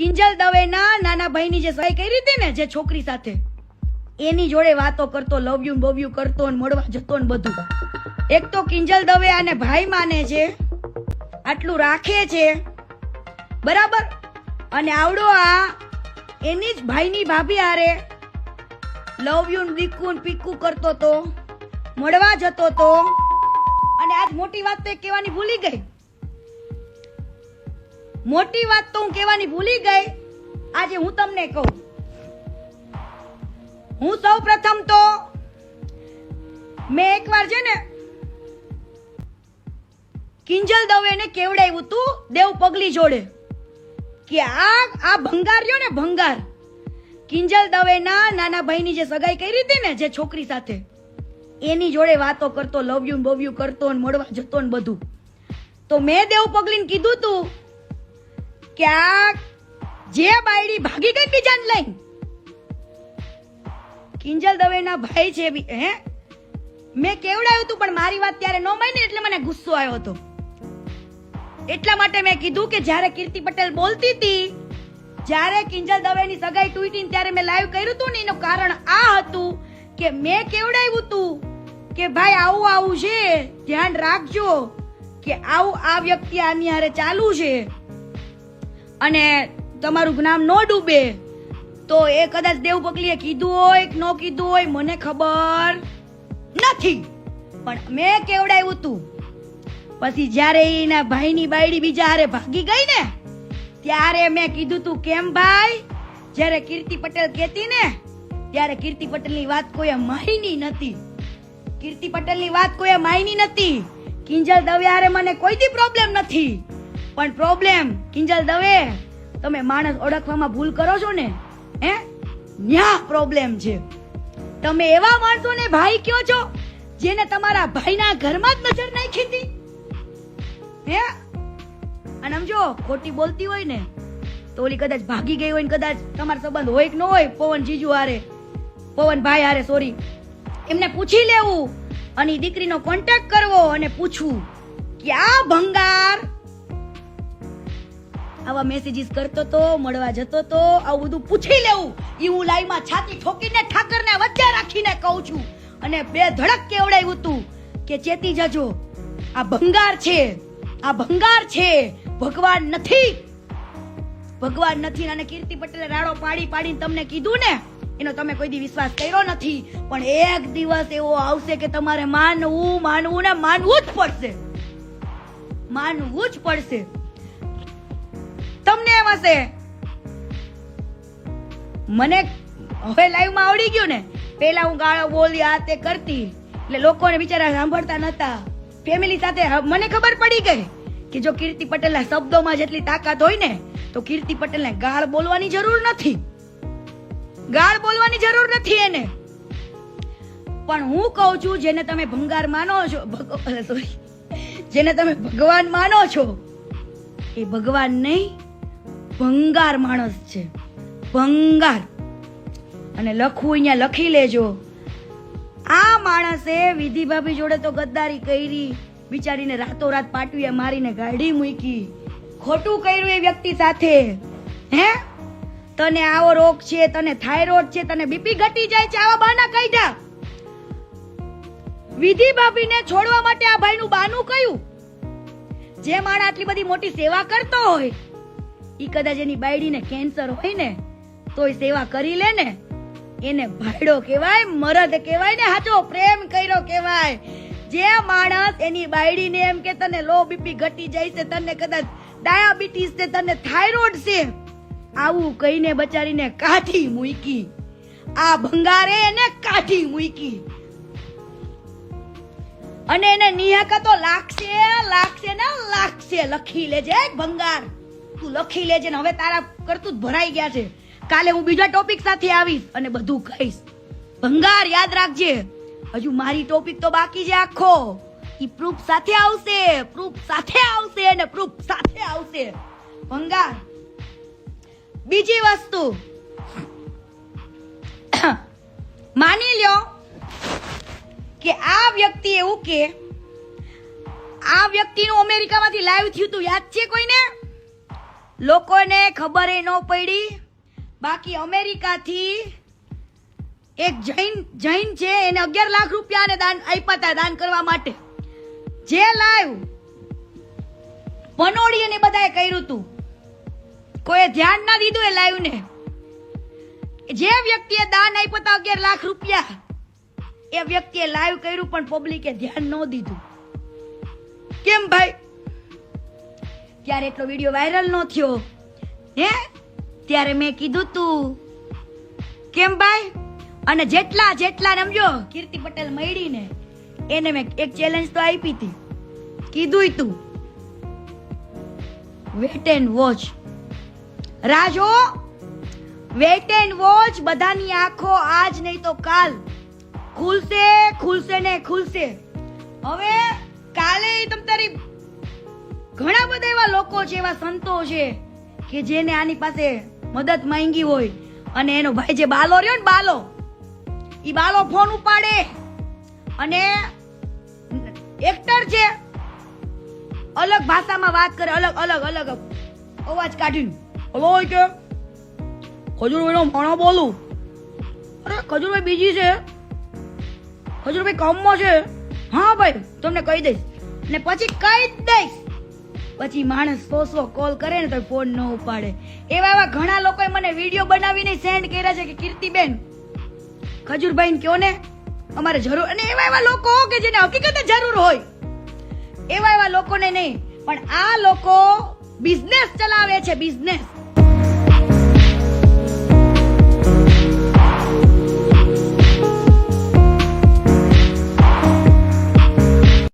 કિંજલ દવેના નાના ભાઈની જે સહાય કરી હતી ને, જે છોકરી સાથે, એની જોડે વાતો કરતો લવ યુ બવ યુ કરતો ને મળવા જતો ને બધું. એક તો કિંજલ દવે આને ભાઈ માને છે, આટલું રાખે છે, બરાબર? અને આવડો આ, એની જ ભાઈની ભાભી હારે લવ યુ દીકુ ને પીકુ કરતો તો, મળવા જતો તો. અને આજ મોટી વાત તો કહેવાની ભૂલી ગઈ. મોટી વાત તો હું કહેવાની ભૂલી ગઈ. આજે હું તમને કહું. હું સૌ પ્રથમ તો મેં એકવાર છે ને કિંજલ દવેને કેવડાવ્યું તું? દેવ પગલી જોડે. કે આ આ ભંગાર રહ્યો ને ભંગાર. કિંજલ દવેના નાના ભાઈની જે સગાઈ કરી હતી ને જે છોકરી સાથે, એની જોડે વાતો કરતો લવ યુ બવ યુ કરતો ને મળવા જતો ને બધું. તો મેં દેવ પગલીને કીધું તું કે આ જે બાયડી ભાગી ગઈ બીજાને લઈને. કિંજલ દવેના ભાઈ છે હે? મેં કેવડાયું તું, પણ મારી વાત ત્યારે ન માની એટલે મને ગુસ્સો આવ્યો હતો. એટલા માટે મેં કીધું કે જ્યારે કીર્તિ પટેલ બોલતી હતી, જ્યારે કિંજલ દવેની સગાઈ તૂટી ને ત્યારે મેં લાઈવ કર્યું હતું ને, એનું કારણ આ હતું કે મેં કેવડાવ્યું હતું કે ભાઈ આવું આવું છે, ધ્યાન રાખજો કે આવું આ વ્યક્તિ આની હારે ચાલુ છે. અને તમારું જ્ઞાન ન ડૂબે, તો એ કદાચ દેવ પગલીએ કીધું હોય કે ન કીધું હોય, મને ખબર નથી. પણ મેં કેવડાવ્યું તું પછી જ્યારે એના ભાઈની બાયડી બીજા હારે ભાગી ગઈ ને, ત્યારે મેં કીધું તું, કેમ ભાઈ? જ્યારે કીર્તિ પટેલ કહેતી ને, ત્યારે કીર્તિ પટેલની વાત કોઈએ માયની નથી. કીર્તિ પટેલની વાત કોઈએ માયની નથી. કિંજલ દવે હારે મને કોઈ પ્રોબ્લેમ નથી? પણ પ્રોબ્લેમ કિંજલ દવે, તમે માણસ ઓળખવામાં ભૂલ કરો છો ને, હે? ન્યા પ્રોબ્લેમ છે. તમે એવા માણસોને ભાઈ કયો છો જેને તમારા ભાઈના ઘરમાં જ નજર નાખી હતી? હે? અને સમજો ખોટી બોલતી હોય ને, તો ઓલી કદાચ ભાગી ગઈ હોય ને કદાચ તમારો સંબંધ હોય કે ન હોય, પવન જીજુ હારે, પવન ભાઈ હારે સોરી એમને પૂછી લેવું અને દીકરીનો કોન્ટેક્ટ કરવો અને પૂછવું કે આ ભંગાર? આવા મેસેજીસ કરતો તો, મળવા જતો તો, આવું બધું પૂછી લેવું. એ હું લાઈવમાં છાતી ઠોકીને ઠાકરને વચ્ચે રાખીને કહું છું. અને બે ધડક કેવડાવ્યું તું કે ચેતી જજો. આ ભંગાર છે. આ ભંગાર છે. ભગવાન નથી. ભગવાન નથી અને કીર્તિ પટેલે રાડો પાડી પાડીને તમને કીધું ને, એનો તમે કોઈ દી વિશ્વાસ કર્યો નથી. પણ એક દિવસ એવો આવશે કે તમારે માનવું માનવું ને માનવું જ પડશે. માનવું જ પડશે. તમને એમ હશે? મને હવે લાઈવમાં આવડી ગયું ને પેલા હું ગાળો બોલી આ તે કરતી, એટલે લોકોને બિચારા સાંભળતા નતા. ફેમિલી સાથે મને ખબર પડી ગઈ કે જો કીર્તિ પટેલના શબ્દોમાં જેટલી તાકાત હોય ને, તો કીર્તિ પટેલને ગાળ બોલવાની જરૂર નથી. ગાળ બોલવાની જરૂર નથી એને. પણ હું કહું છું, જેને તમે ભંગાર માનો છો સોરી જેને તમે ભગવાન માનો છો, એ ભગવાન નહીં ભંગાર માણસ છે. ભંગાર. અને લખવું અહીંયા લખી લેજો. આ માણસે વિધિ ભાભી જોડે તો ગદ્દારી કરી, બિચારીને રાતોરાત પાટવીએ મારીને ગાડી મૂકી. ખોટું કર્યું એ વ્યક્તિ સાથે. હે? તને આવો રોગ છે, તને થાઇરોઇડ છે, તને બીપી ઘટી જાય છે, આવા બહાના કાઢ્યા. વિધિ ભાભીને છોડવા માટે આ ભાઈનું બાનું કયું? જે માણસ આટલી બધી મોટી સેવા કરતો હોય ઈ કદાચ એની બાયડીને કેન્સર હોય ને, તોય સેવા કરી લે ને. એને ભાડો કહેવાય, મરદ કહેવાય ને હાચો પ્રેમ કર્યો કહેવાય. જે માણસ એની બાયડીને એમ કે તને લો બીપી ઘટી જાય છે, તને કદાચ ડાયાબિટીસ છે, તને થાઇરોઇડ છે, આવું કહીને બચારીને કાઠી મૂકી. આ ભંગારે એને કાઠી મૂકી. અને એને નિહાકા લાગશે લાગશે ને લાગશે. લખી લેજે ભંગાર. તું લખી લેજે ને હવે તારા કરતું ભરાઈ ગયા છે. કાલે હું બીજા ટોપિક સાથે આવીશ અને બધું કહીશ. ભંગાર યાદ રાખજે. હજુ મારી ટોપિક તો બાકી છે આખો. ઈ પ્રૂફ સાથે આવશે પ્રૂફ સાથે આવશે અને પ્રૂફ સાથે આવશે. ભંગાર. બીજી વસ્તુ. માની લ્યો કે આ વ્યક્તિ એવું કે, આ વ્યક્તિનું અમેરિકામાંથી લાઈવ થયું હતું યાદ છે કોઈને? લોકોને ખબર ન પડી. બાકી અમેરિકાથી એક જૈન જૈન છે, એને અગિયાર લાખ રૂપિયાને દાન આપ્યા હતા દાન કરવા માટે. જે લાઈવ પનોડી અને બધાએ કર્યું હતું. કોઈ ધ્યાન ના દીધું એ લાઈવને જે વ્યક્તિએ દાન આપ્યા હતા અગિયાર લાખ રૂપિયા, એ વ્યક્તિએ લાઈવ કર્યું, પણ પબ્લિકે ધ્યાન ન દીધું. કેમ ભાઈ? ત્યારે એટલો વીડિયો વાયરલ નો થયો, હે? ત્યારે મેં કીધું તું, કેમ ભાઈ? અને જેટલા જેટલા રમજો, કીર્તિ પટેલ મળીને એને મેં એક ચેલેન્જ તો આપી હતી. કીધું તું wait and watch Rajo wait and watch બધાની આંખો આજ નહીં તો કાલ. ખુલશે ખુલશે ને ખુલશે. હવે કાલે તમ તારી ઘણા બધા એવા લોકો છે, એવા સંતો છે કે જેને આની પાસે મદદ માંગી હોય અને એનો ભાઈ જે બાલો રહ્યો ને બાલો, ઈ બાલો ફોન ઉપાડે અને એક્ટર છે, અલગ ભાષામાં વાત કરે, અલગ અલગ અલગ અવાજ કાઢીને, હલો કે ખજૂરભાઈ નો ભણો બોલું. અરે, ખજૂરભાઈ બીજી છે? ખજૂરભાઈ કામમાં છે? હા, ભાઈ, તમને કહી દઈશ. ને પછી કહી જ દઈશ. પછી માણસ સો સો કોલ કરે ને તો ફોન ન ઉપાડે. એવા એવા ઘણા લોકોએ મને વીડિયો બનાવીને સેન્ડ કર્યા છે કે કીર્તિબેન, ખજૂરભાઈ કયો ને? અમારે જરૂર અને એવા એવા લોકો કે જેને હકીકતે જરૂર હોય. એવા એવા લોકોને નહીં, પણ આ લોકો બિઝનેસ ચલાવે છે બિઝનેસ